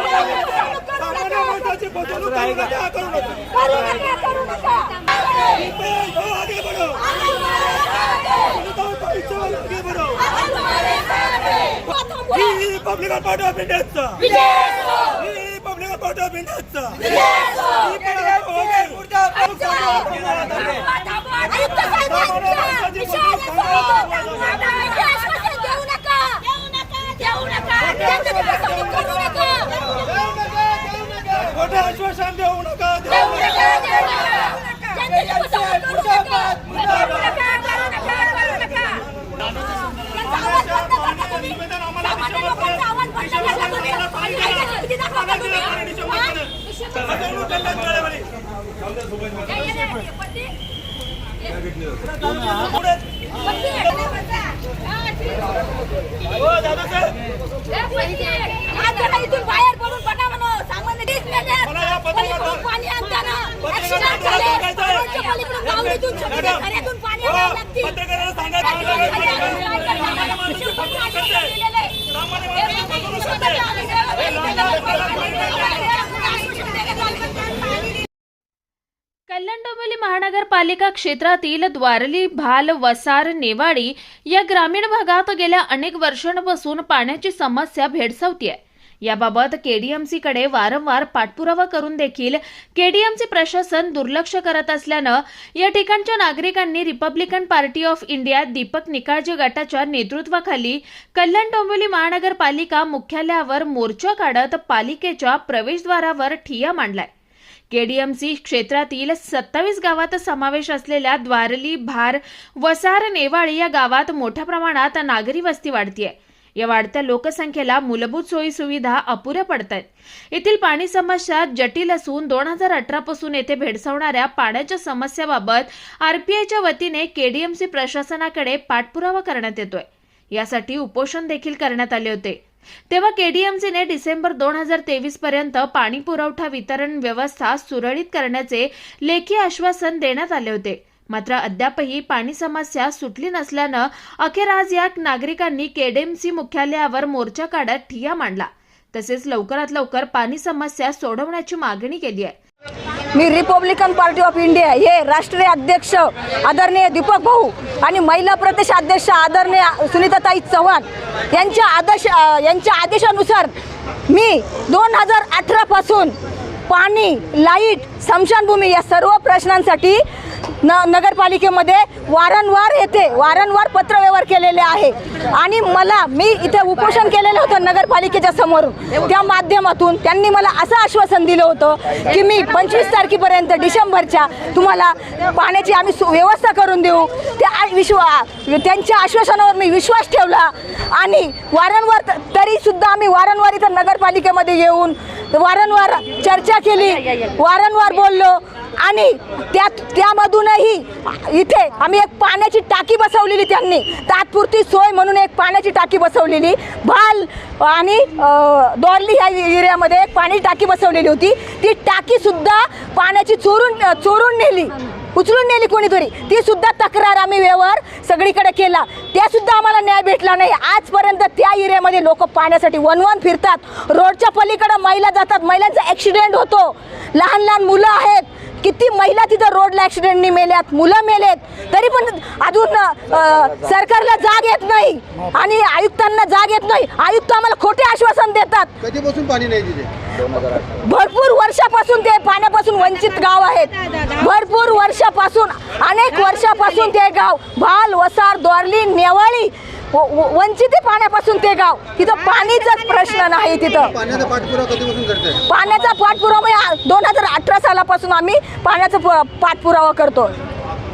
सामान्य माणसाची फसवणूक करू नका करू नका ही पब्लिक पार्टी ऑफ इंडियाचा ही पब्लिक पार्टी ऑफ इंडियाचा ही खोटे आश्वासन देऊ नका देऊ नका फसवणूक करण्यात वेळेवरी. हो दादासाहेब इथून बाहेर पडून पडा म्हणून सामान्य पाणी आणताना पत्रकाराला ऍक्सिडेंट मला झाले. सांगायचं आहे. रोडच्या पलीकडून गावडीतून छोट्या मॅडम, घरातून पाणी हो, आणायला लागते. पत्रकाराला सांगा सामान्य माणसाची फसवणूक करते. सामान्य माणसाची फसवणूक करते. हे लांडा- कल्याण डोंबिवली महानगरपालिका क्षेत्रातील द्वारली भाल वसार नेवाडी या ग्रामीण भागात गेल्या अनेक वर्षांपासून पाण्याची समस्या भेडसावतीये. याबाबत केडीएमसीकडे वारंवार पाठपुरावा करून देखील केडीएमसी प्रशासन दुर्लक्ष करत असल्यानं या ठिकाणच्या नागरिकांनी Republican Party of India Deepak Nikalje गटाच्या नेतृत्वाखाली कल्याण डोंबिवली महानगरपालिका मुख्यालयावर मोर्चा काढत पालिकेच्या प्रवेशद्वारावर ठिया मांडलाय. केडीएमसी क्षेत्रातील सत्तावीस गावात समावेश असलेल्या द्वारली भार वसार नेवाळी या गावात मोठ्या प्रमाणात नागरी वस्ती वाढतीये. या वाढत्या लोकसंख्येला मूलभूत सोयी सुविधा अपुऱ्या पडत आहेत येथील पाणी समस्या जटिल असून दोन हजार अठरा पासून येथे भेडसावणाऱ्या पाण्याच्या समस्याबाबत आरपीआयच्या वतीने केडीएमसी प्रशासनाकडे पाठपुरावा करण्यात येतोय. यासाठी उपोषण देखील करण्यात आले होते. तेव्हा केडीएमसीने डिसेंबर दोन हजार तेवीस पर्यंत पाणी पुरवठा वितरण व्यवस्था सुरळीत करण्याचे लेखी आश्वासन देण्यात आले होते. मात्र अद्यापही पाणी समस्या सुटली नसल्यानं अखेर आज या नागरिकांनी केडीएमसी मुख्यालयावर मोर्चा काढत ठिया मांडला. तसेच लवकरात लवकर पाणी समस्या सोडवण्याची मागणी केली आहे. मी रिपब्लिकन पार्टी ऑफ इंडिया हे राष्ट्रीय अध्यक्ष आदरणीय दीपक भाऊ आणि महिला प्रदेश अध्यक्ष आदरणीय सुनीताताई चव्हाण यांच्या आदेश यांच्या आदेशानुसार मी दोन हजार अठरापासून पाणी लाइट स्मशानभूमी या सर्व प्रश्नांसाठी न नगरपालिकेमध्ये वारंवार येते वारंवार पत्रव्यवहार केलेले आहे. आणि मला मी इथे उपोषण केलेलं होतं नगरपालिकेच्या समोरून. त्या माध्यमातून त्यांनी मला असं आश्वासन दिलं होतं की मी पंचवीस तारखेपर्यंत डिसेंबरच्या तुम्हाला पाण्याची आम्ही सु- व्यवस्था करून देऊ. त्या विश्वा त्यांच्या आश्वासनावर मी विश्वास ठेवला. आणि वारंवार तरीसुद्धा आम्ही वारंवार इथं नगरपालिकेमध्ये येऊन वारंवार चर्चा केली. वारंवार बोललो. आणि त्यात त्यामधूनही इथे आम्ही एक पाण्याची टाकी बसवलेली त्यांनी. तात्पुरती सोय म्हणून एक पाण्याची टाकी बसवलेली. भाल आणि अ, ह्या एरियामध्ये एक पाण्याची टाकी बसवलेली होती. ती टाकीसुद्धा पाण्याची चोरून चोरून नेली. उचलून नेली कोणीतरी. ती सुद्धा तक्रार आम्ही व्यवहार सगळीकडे केला. त्या सुद्धा आम्हाला न्याय भेटला नाही. आजपर्यंत त्या एरियामध्ये लोक पाण्यासाठी वनवन फिरतात. रोडच्या पलीकडे महिला जातात. महिलांचा ॲक्सिडेंट होतो. लहान लहान मुलं आहेत. महिला तिथं रोडला ॲक्सिडेंटनी मेल्यात मुलं मेलेत. तरी पण अजून सरकारला जाग येत नाही आणि आयुक्तांना जाग येत नाही. आयुक्त आम्हाला खोटे आश्वासन देतात. कधीपासून पाणी नाही तिथे? भरपूर वर्षापासून ते पाण्यापासून वंचित गाव आहेत. भरपूर वर्षापासून अनेक वर्षापासून ते गाव भाल वसार द्वारली नेवाळी वंचित आहे पाण्यापासून ते गाव. तिथं पाणीचाच प्रश्न नाही. तिथं. पाण्याचा पाठपुरावा कधीपासून करताय? पाण्याचा पाठपुरावा दोन हजार अठरा सालापासून आम्ही पाण्याचा प- पाठपुरावा करतो.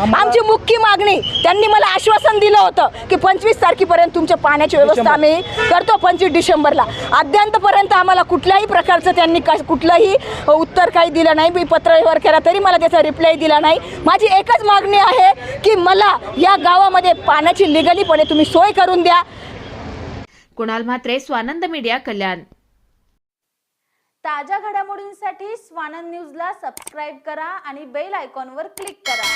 आमची मुख्य मागणी त्यांनी मला आश्वासन दिलं होतं की पंचवीस तारखेपर्यंत तुमच्या पाण्याची व्यवस्था आम्ही करतो पंचवीस डिसेंबरला. अद्यापर्यंत आम्हाला कुठल्याही प्रकारचं त्यांनी कुठलंही उत्तर काही दिलं नाही. मी पत्र व्यवहार केला तरी मला त्याचा रिप्लाय दिला नाही. माझी एकच मागणी आहे की मला या गावामध्ये पाण्याची लिगलीपणे तुम्ही सोय करून द्या. कुणाल म्हात्रे स्वानंद मीडिया कल्याण. ताज्या घडामोडींसाठी स्वानंद न्यूजला सबस्क्राईब करा आणि बेल आयकॉनवर क्लिक करा.